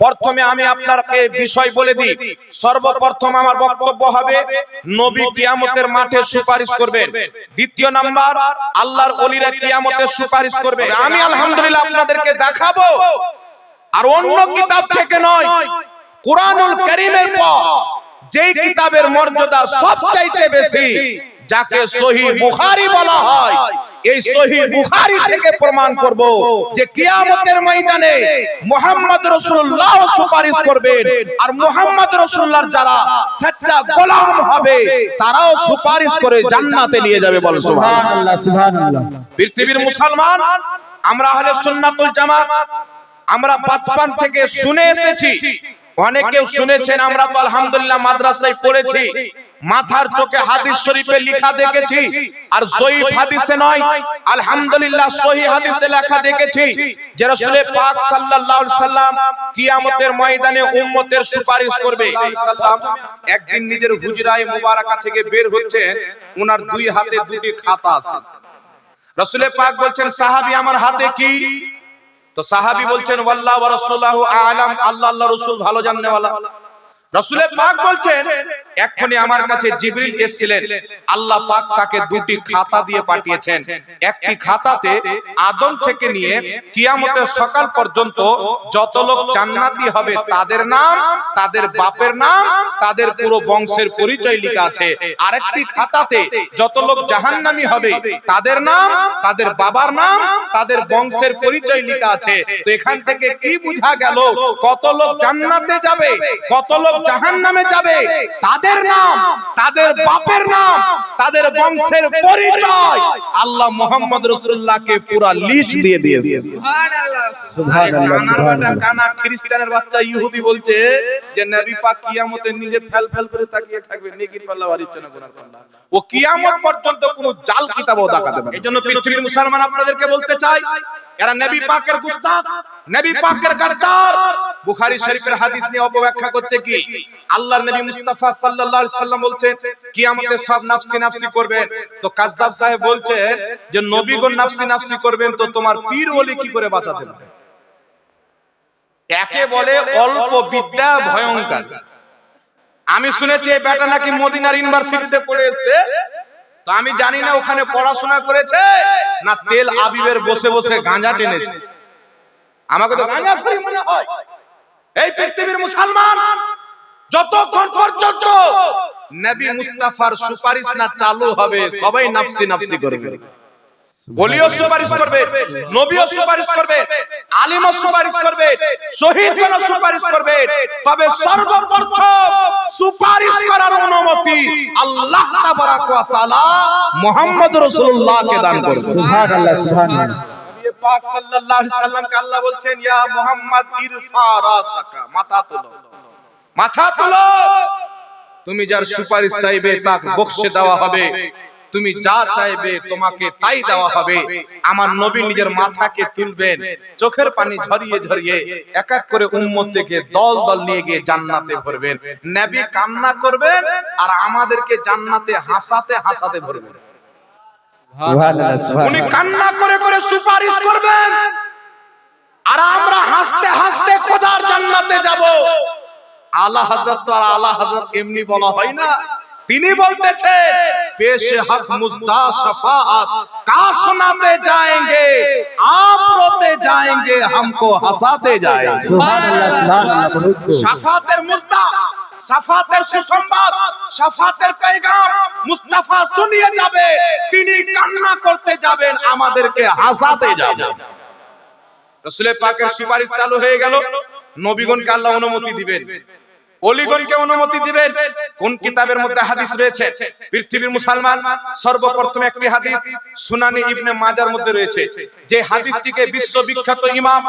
প্রথমে আমি আপনাকে বিষয় বলে দিই। সর্বপ্রথম আমার বক্তব্য হবে, নবী কিয়ামতের মাঠে সুপারিশ করবেন। দ্বিতীয় নাম্বার, আল্লাহর ওলিরা কিয়ামতের সুপারিশ করবে আমি আলহামদুলিল্লাহ আপনাদেরকে দেখাবো। আর অন্য কিতাব থেকে নয়, কোরআনুল করিমের পর যেই কিতাবের মর্যাদা সবচাইতে বেশি, যাকে সহি বুখারী বলা হয় এই সহি বুখারী থেকে প্রমাণ করব যে কিয়ামতের ময়দানে মুহাম্মদ রাসূলুল্লাহ সুপারিশ করবেন আর মুহাম্মদ রাসূলুল্লাহর যারা সচ্চা গোলাম হবে তারাও সুপারিশ করে জান্নাতে নিয়ে যাবে বল সুবহানাল্লাহ সুবহানাল্লাহ পৃথিবীর মুসলমান আমরা আহলে সুন্নাতুল জামাত আমরা বাচপান থেকে শুনে এসেছি। অনেকেও শুনেছেন আমরা তো আলহামদুলিল্লাহ মাদ্রাসায় পড়েছি। মাথার চোখে হাদিস শরীফে লেখা দেখেছি আর জয়ীফ হাদিসে নয় আলহামদুলিল্লাহ সহি হাদিসে লেখা দেখেছি যে রাসূল পাক সাল্লাল্লাহু আলাইহি সাল্লাম কিয়ামতের ময়দানে উম্মতের সুপারিশ করবে। একদিন নিজের হুজরায়ে মুবারাকা থেকে বের হচ্ছে ওনার দুই হাতে দুটি খাতা আছে। রসুলের পাক বলছেন সাহাবি আমার হাতে কি? তো সাহাবি বলছেন ওয়াল্লাহ ওয়া রাসূলুহু আলাম আল্লাহ আল্লাহ রাসূল ভালো জাননেওয়ালা রসুলের পাক বলছেন এক্ষুনি আমার কাছে জিবরিল এসেছিলেন। আল্লাহ পাক তাকে দুটি খাতা দিয়ে পাঠিয়েছেন। একটি খাতাতে আদম থেকে নিয়ে কিয়ামতের সকাল পর্যন্ত যত লোক জান্নাতি হবে তাদের নাম তাদের বাপের নাম তাদের পুরো বংশের পরিচয় লেখা আছে। আরেকটি খাতাতে যত লোক জাহান্নামী হবে তাদের নাম তাদের বাবার নাম তাদের বংশের পরিচয় লেখা আছে। তো এখান থেকে কি বোঝা গেল? কত লোক জান্নাতে যাবে? কত লোক জাহান্নামে যাবে? তাদের নাম তাদের বাপের নাম তাদের বংশের পরিচয়। আল্লাহ মোহাম্মদ রসুল্লাহকে পুরা লিস্ট দিয়ে দিয়েছে। সুবহানাল্লাহ সুবহানাল্লাহ কানা খ্রিস্টানের বাচ্চা ইহুদি বলছে যে নবী পাক কিয়ামতে নিজে ফেল ফেল করে তাকিয়ে থাকবে নেকির পাল্লা বাড়ির জন্য গুনার পাল্লা ও কিয়ামত পর্যন্ত কোনো জাল কিতাবও দেখাতে পারে এইজন্য পৃথিবীর মুসলমান আপনাদেরকে বলতে চাই এরা নবী পাকের গুস্তাখ নবী পাকের গাদ্দার। বুখারী শরীফের হাদিস নিয়ে অপব্যাখ্যা করছে কি? আল্লাহর নবী মুস্তাফা সাল্লাল্লাহু আলাইহি সাল্লাম বলছেন কিয়ামতে সব নাফসি নাফসি করবেন তো কাজ্জাব সাহেব বলছেন যে নবীগণ নাফসি নাফসি করবেন তো তোমার পীর ওলি কি করে বাঁচাতে পারে? একে বলে অল্প বিদ্যা ভয়ঙ্কর। আমি শুনেছি এই বেটা নাকি মদিনার ইউনিভার্সিটিতে পড়ে এসেছে তো আমি জানি না ওখানে পড়াশোনা করেছে না তেল আবিবের বসে বসে গাঁজা টেনেছে। আমাকে তো গাঁজা ফরি মনে হয়। এই পৃথিবীর মুসলমান, যতক্ষণ পর্যন্ত নবী মুস্তাফার সুপারিশ না চালু হবে, সবাই নাফসি নাফসি করবে। বলিও সুপারিশ করবে নবীও সুপারিশ করবে আলিমও সুপারিশ করবে শহীদগণও সুপারিশ করবে। তবে সর্বপ্রথম সুপারিশ করার অনুমতি আল্লাহ তাবারাক ওয়া তাআলা মুহাম্মদ রাসূলুল্লাহকে দান করবে। সুবহানাল্লাহ সুবহানাল্লাহ। নবী পাক সাল্লাল্লাহু আলাইহি সাল্লামকে আল্লাহ বলছেন ইয়া মুহাম্মদ ইরফা রাসাকা মাথা তুলো। মাথা তুলো। তুমি যার সুপারিশ চাইবে তাকে বকশে দেওয়া হবে। তুমি যা চাইবে তোমাকে তাই দেওয়া হবে। আমার নবী নিজের মাথাকে তুলবেন চোখের পানি ঝরিয়ে ঝরিয়ে এক এক করে উম্মতকে দল দল নিয়ে গিয়ে জান্নাতে ভরবেন। নবী কান্না করবেন আর আমাদেরকে জান্নাতে হাসাতে হাসাতে ভরবেন। উনি কান্না করে করে সুপারিশ করবেন। আর আমরা হাসতে হাসতে খোদার জান্নাতে যাব। আলা হযরত তো আর আলা হযরত এমনি বলা হয় না। তিনি বলতেছে পেশে হক মুস্তা শফাআত কা সুনাতে जाएंगे आप रोते जाएंगे हमको हंसाते जाएंगे সুবহানাল্লাহ সুবহানাল্লাহ বহুত খুব। সাফাতের মুস্তা সাফাতের সুসংবাদ সাফাতের পেগাম মুস্তাফা শুনিয়ে যাবে তিনি কান্না করতে যাবেন আমাদেরকে হাসাতে যাবেন রসুলে পাকের সুপারিশ চালু হয়ে গেল নবীগণকে আল্লাহ অনুমতি দিবেন অলিগণকে অনুমতি দিবেন। কোন কিতাবের মধ্যে হাদিস রয়েছে? পৃথিবীর মুসলমান, সর্বপ্রথম একটি হাদিস সুনানি ইবনে মাজার মধ্যে রয়েছে। যে হাদিসটিকে বিশ্ববিখ্যাত ইমাম,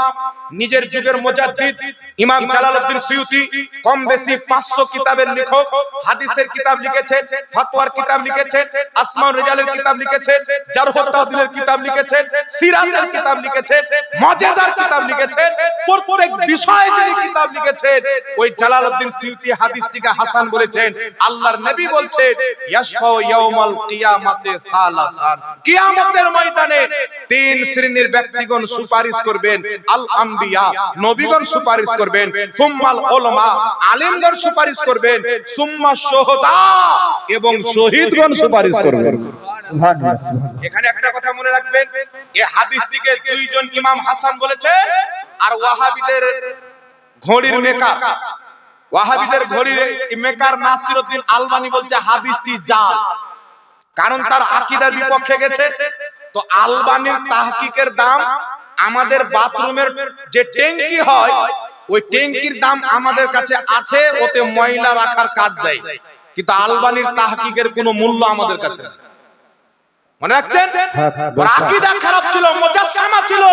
নিজের যুগের মুজাদ্দিদ ইমাম জালালউদ্দিন সিউতি কম বেশি 500 কিতাবের লেখক হাদিসের কিতাব লিখেছেন, ফতোয়ার কিতাব লিখেছেন আসমাউর রিজালের কিতাব লিখেছেন জারহ তাওদিলের কিতাব লিখেছেন, সিরাতের কিতাব লিখেছেন, মুজিজার কিতাব লিখেছেন, প্রত্যেক বিষয়ে যিনি কিতাব লিখেছেন, ওই জালালউদ্দিন সিউতি হাদিসটিকে হাসান বলেছেন আল্লাহর নবী বলছেন ইয়াশফাউ ইয়াউমাল কিয়ামাতে সালাসান। কিয়ামতের ময়দানে তিন শ্রেণির ব্যক্তিগণ সুপারিশ করবেন আল আম্বিয়া নবীগণ সুপারিশ করবেন সুম্মাল উলামা আলিমগণ সুপারিশ করবেন সুম্মা শুহাদা এবং শহীদগণ সুপারিশ করবেন। এখানে একটা কথা মনে রাখবেন এই হাদিসটিকে দুইজন ইমাম হাসান বলেছে আর ওয়াহাবিদের ঘড়ির মেকার ওয়াহাবিদের ঘড়ির মেকার নাসিরউদ্দিন আলবানি বলছে হাদিসটি জাল কারণ তার আকীদার বিপক্ষে গেছে। তো আলবানির তাহকিকের দাম আমাদের বাথরুমের যে ট্যাঙ্কি হয় ওই ট্যাঙ্কির দাম আমাদের কাছে আছে ওতে ময়লা রাখার কাজ দেয়। কিন্তু আলবানির তাহকিকের কোনো মূল্য আমাদের কাছে মনে রাখছেন? হ্যাঁ, হ্যাঁ। আকীদা খারাপ ছিল মুজাসসামা ছিল।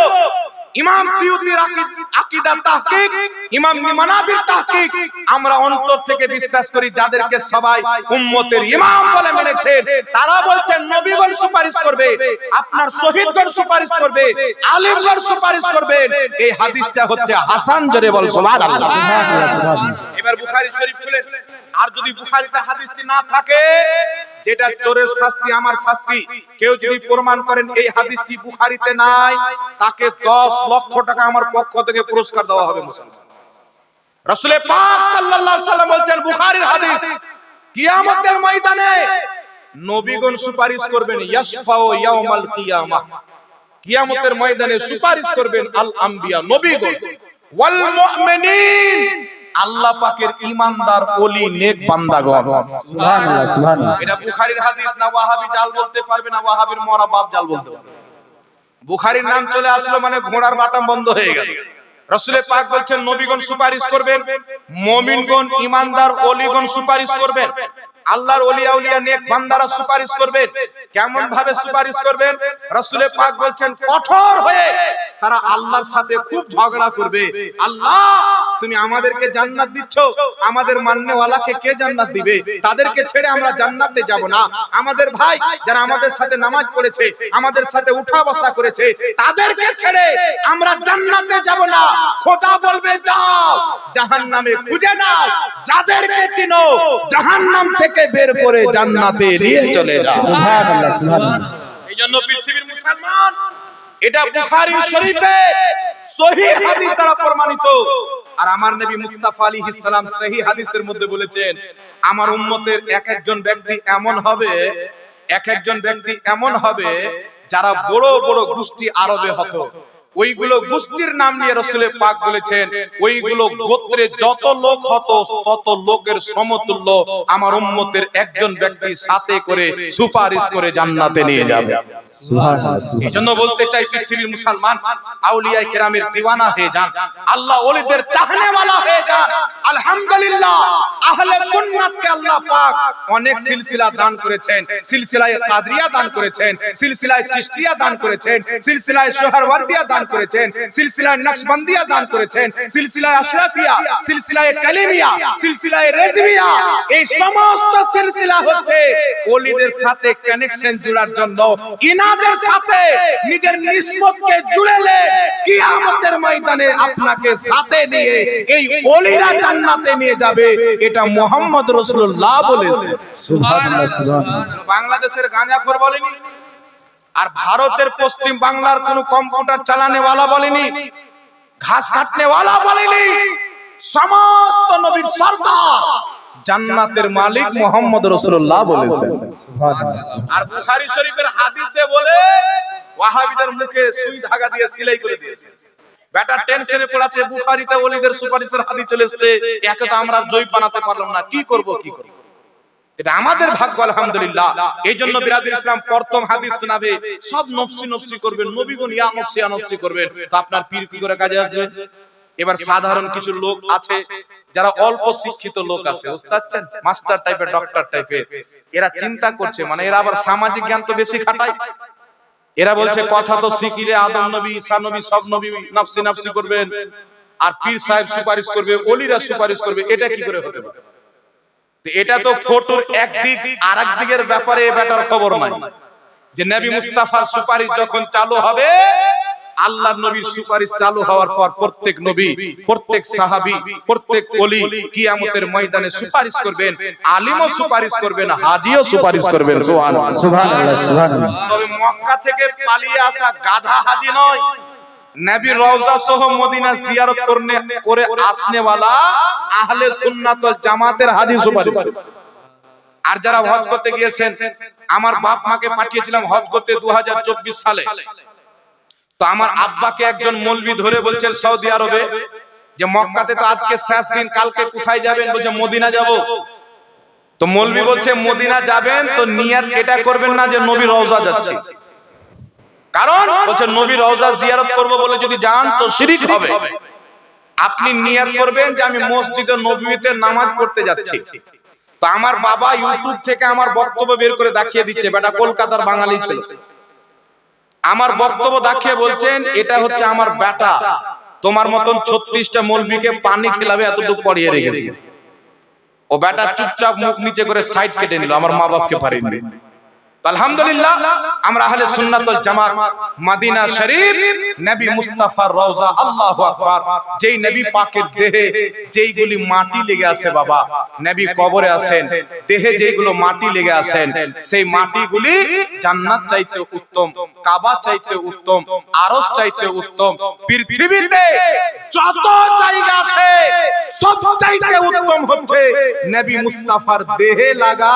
ইমাম সিউতির আকী- আকীদা তাহকিক ইমাম মানাবির তাহকিক। আমরা অন্তর থেকে বিশ্বাস করি যাদেরকে সবাই উম্মতের ইমাম বলে মেনেছে। তারা বলছেন নবীগণ সুপারিশ করবে আপনার শহীদগণ সুপারিশ করবে আলিমগণ সুপারিশ করবে। এই হাদিসটা হচ্ছে হাসান জোরে বল সুবহানাল্লাহ। সুবহানাল্লাহ সুবহানাল্লাহ। এবার বুখারী শরীফ খুলেন আর যদি বুখারীতে হাদিসটি না থাকে যেটা চোরের শাস্তি আমার শাস্তি কেউ যদি প্রমাণ করেন এই হাদিসটি বুখারীতে নাই তাকে 10 লক্ষ টাকা আমার পক্ষ থেকে পুরস্কার দেওয়া হবে মুসলমান। রাসূলে পাক সাল্লাল্লাহু আলাইহি সাল্লাম বলছেন বুখারীর হাদিস কিয়ামতের ময়দানে নবীগণ সুপারিশ করবেন ইয়াশফাউ ইয়াউমাল কিয়ামাহ কিয়ামতের ময়দানে সুপারিশ করবেন আল আম্বিয়া নবীগণ। ওয়াল মুমিনিন আল্লাহ পাকের ঈমানদার ওলি নেক বান্দাগণ। সুবহানাল্লাহ সুবহানাল্লাহ। এটা বুখারীর হাদিস না ওয়াহাবি জাল বলতে পারবে না ওয়াহাবির মরা বাপ জাল বলতে পারবে। বুখারীর নাম চলে আসলো মানে ঘোড়ার বাটাম বন্ধ হয়ে গেল। রসুলের পাক বলছেন, নবীগণ সুপারিশ করবেন, মমিনগণ ইমানদার, অলিগণ সুপারিশ করবেন, আল্লাহর অলিয়া উলিয়া নেক বান্দারা সুপারিশ করবেন কেমন ভাবে সুপারিশ করবেন? রাসূলে পাক বলছেন, কঠোর হয়ে তারা আল্লাহর সাথে খুব ঝগড়া করবে। আল্লাহ তুমি আমাদেরকে জান্নাত দিচ্ছ আমাদের মান্যওয়ালাকে কে জান্নাত দিবে? তাদেরকে ছেড়ে আমরা জান্নাতে যাব না। আমাদের ভাই যারা আমাদের সাথে নামাজ পড়েছে আমাদের সাথে উঠা বসা করেছে তাদেরকে ছেড়ে আমরা জান্নাতে যাব না। খোদা বলবে যাও জাহান্নামে খুঁজে নাও। যাদেরকে চিনো জাহান্নাম থেকে বের করে জান্নাতে নিয়ে চলে যাও। সুবহানাল্লাহ সুবহানাল্লাহ। এই জন্য পৃথিবীর মুসলমান এটা বুখারী শরীফে সহিহ হাদিস দ্বারা প্রমাণিত। আর আমার নবী মুস্তাফা আলাইহিস সালাম সহিহ হাদিসের মধ্যে বলেছেন, আমার উম্মতের এক একজন ব্যক্তি এমন হবে, এক একজন ব্যক্তি এমন হবে যারা বড় বড় গোষ্ঠী আরবে হতো। ওইগুলো গোষ্ঠীর নাম নিয়ে রসুলে পাক বলেছেন, ওইগুলো গোত্রে যত লোক হতো, তত লোকের সমতুল্য আমার উম্মতের একজন ব্যক্তি সাথে করে সুপারিশ করে জান্নাতে নিয়ে যাবে। এই সুবহানাল্লাহ। জন্য বলতে চাই পৃথিবীর মুসলমান আউলিয়ায়ে কেরামের দিওয়ানা হয়ে যান। আল্লাহ ওলিদের চাহনেওয়ালা হয়ে যান। আলহামদুলিল্লাহ আহলে সুন্নাতকে আল্লাহ পাক অনেক সিলসিলা দান করেছেন। সিলসিলায়ে কাদরিয়া দান করেছেন সিলসিলায়ে চিশতিয়া দান করেছেন সিলসিলায়ে সোহরওয়ার্দিয়া দান করেছেন সিলসিলায়ে নকশবন্দিয়া দান করেছেন সিলসিলায়ে আশরাফিয়া সিলসিলায়ে কালিমিয়া সিলসিলায়ে রেজবিয়া এই সমস্ত সিলসিলা হচ্ছে ওলিদের সাথে কানেকশন জোড়ার জন্য। ইনাদের সাথে নিজের নিসবতকে জুড়েলে কিয়ামতের ময়দানে আপনাকে সাথে নিয়ে এই ওলিরা জান্নাতে নিয়ে যাবে। এটা মোহাম্মদ রাসূলুল্লাহ বলেছে। সুবহানাল্লাহ সুবহানাল্লাহ। বাংলাদেশের গাঁজাখোর বলেনি আর ভারতের পশ্চিম বাংলার কোন কম্পিউটার চালানেওয়ালা বলেনি ঘাস কাটনেওয়ালা বলেনি। সমস্ত নবীর সরদার জান্নাতের মালিক মোহাম্মদ রাসূলুল্লাহ বলেছেন। আর বুখারী শরীফের হাদিসে বলে, ওয়াহাবিদের মুখে সুই ধাগা দিয়ে সিলাই করে দিয়েছে। টেনশনে পড়াছে ওলিদের সুপারিশের একে তো আমরা জয় বানাতে পারলাম না, কি করব কি করব? এটা আমাদের ভাগ্য, আলহামদুলিল্লাহ। এই জন্য বিরাদির ইসলাম প্রথম হাদিস শোনাবে, সব নফসি নফসি করবেন নফসি, ইয়া নফসি করবেন। তো আপনার পীর কি করে কাজে আসবে? এবার সাধারণ কিছু লোক আছে যারা অল্প শিক্ষিত লোক আছে বুঝতে মাস্টার টাইপের ডক্টর টাইপের এরা চিন্তা করছে মানে এরা আবার সামাজিক জ্ঞান তো বেশি খাটায়। এরা বলছে কথা তো শিখিলে আদম নবী ঈসা নবী সব নবী নফসি নফসি করবেন। আর পীর সাহেব সুপারিশ করবে ওলিরা সুপারিশ করবে এটা কি করে হতে পারে? তো এটা তো ফটোর একদিক আর দিকের ব্যাপারে এ ব্যাটার খবর নাই। যে নবী মুস্তাফার সুপারিশ যখন চালু হবে আল্লাহর নবীর সুপারিশ চালু হওয়ার পর প্রত্যেক নবী প্রত্যেক সাহাবী প্রত্যেক ওলি কিয়ামতের ময়দানে সুপারিশ করবেন আলিমও সুপারিশ করবেন হাজিও সুপারিশ করবেন সুবহানাল্লাহ। সুবহানাল্লাহ সুবহানাল্লাহ। তবে মক্কা থেকে পালিয়ে আসা গাধা হাজি নয়। নবী রওজা সহ মদিনা জিয়ারত করনে করে আসনে वाला আহলে সুন্নাত ওয়াল জামাতের হাজি সুপারিশ। আর যারা হজ করতে গিয়েছেন আমার বাপ মাকে পাঠিয়েছিলাম হজ করতে 2024 সালে। তো আমার আব্বাকে একজন মৌলবি ধরে বলছেন সৌদি আরবে যে মক্কাতে তো আজকে শেষ দিন কালকে কোথায় যাবেন? বলছে মদিনা যাব। তো মৌলবি বলছে মদিনা যাবেন? তো নিয়াত এটা করবেন না যে নবী রওজা যাচ্ছে। কারণ বলছে নবী রওজা জিয়ারত করব বলে যদি যান তো শিরিক হবে। আপনি নিয়াত করবেন যে আমি মসজিদে নবীতে নামাজ পড়তে যাচ্ছি। তো আমার বাবা ইউটিউব থেকে আমার বক্তব্য বের করে দেখিয়ে দিচ্ছে বেটা কলকাতার বাঙালি ছিল। আমার বক্তব্য দেখিয়ে বলছেন, এটা হচ্ছে আমার বেটা তোমার মতন ছত্রিশটা মলবিকে পানি খেলাবে এতটুকু পড়িয়ে রেখেছি। ও বেটা চুপচাপ মুখ নিচে করে সাইড কেটে নিল, আমার মা বাপকে পারেনি আলহামদুলিল্লাহ, আমরা আহলে সুন্নাত ওয়াল জামাত, মদিনা শরীফ, নবী মুস্তাফার রওজা উত্তম, কাবা চাইতে উত্তম, আরশ চাইতে উত্তম, পৃথিবীতে যত জায়গা আছে, সব চাইতে উত্তম হচ্ছে নবী মুস্তাফার দেহে লাগা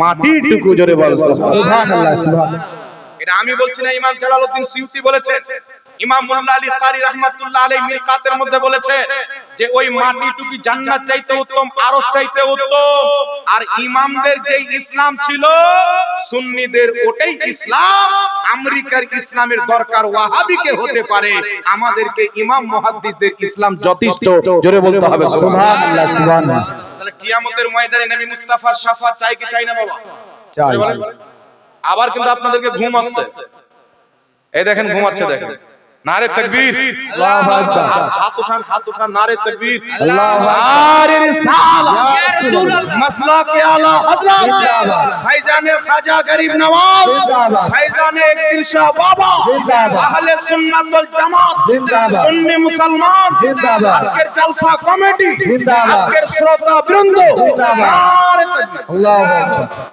মাটিটুকু, জোরে বল। সুবহানাল্লাহ সুবহানাল্লাহ। এটা আমি বলছি না ইমাম জালালউদ্দিন সিউতি বলেছেন ইমাম মুল্লা আলী কারি রাহমাতুল্লাহ আলাইহি মিরকাতের মধ্যে বলেছে যে ওই মাটিটুকি জান্নাত চাইতে উত্তম আরশ চাইতে উত্তম। আর ইমামদের যে ইসলাম ছিল সুন্নিদের ওটাই ইসলাম। আমেরিকার ইসলামের দরকার ওয়াহাবিকে হতে পারে। আমাদেরকে ইমাম মুহাদ্দিসদের ইসলাম যথেষ্ট। জোরে বলতে হবে সুবহানাল্লাহ সুবহানাল্লাহ। তাহলে কিয়ামতের ময়দানে নবী মুস্তাফার শাফাত চাই কি চাই না বাবা? চাই। আবার কিন্তু আপনাদেরকে ঘুম আসছে। এই দেখেন ঘুমাচ্ছে দেখেন নারে তকবীর। আল্লাহু আকবার। হাত উঠান হাত উঠান নারে তকবীর। আল্লাহু আকবার। নারে রিসালা। ইয়া রাসূলুল্লাহ। মসলা কে আলা হযরত। জিন্দাবাদ। ভাইজানে খাজা গরিব নওয়াজ। জিন্দাবাদ। ভাইজানে একদিল শাহ বাবা। জিন্দাবাদ। আহলে সুন্নাত ওয়াল জামাত। জিন্দাবাদ। সুন্নি মুসলমান। জিন্দাবাদ। আজকের জলসা কমিটি। জিন্দাবাদ। আজকের শ্রোতা বৃন্দ। জিন্দাবাদ। নারে তকবীর। আল্লাহু আকবার।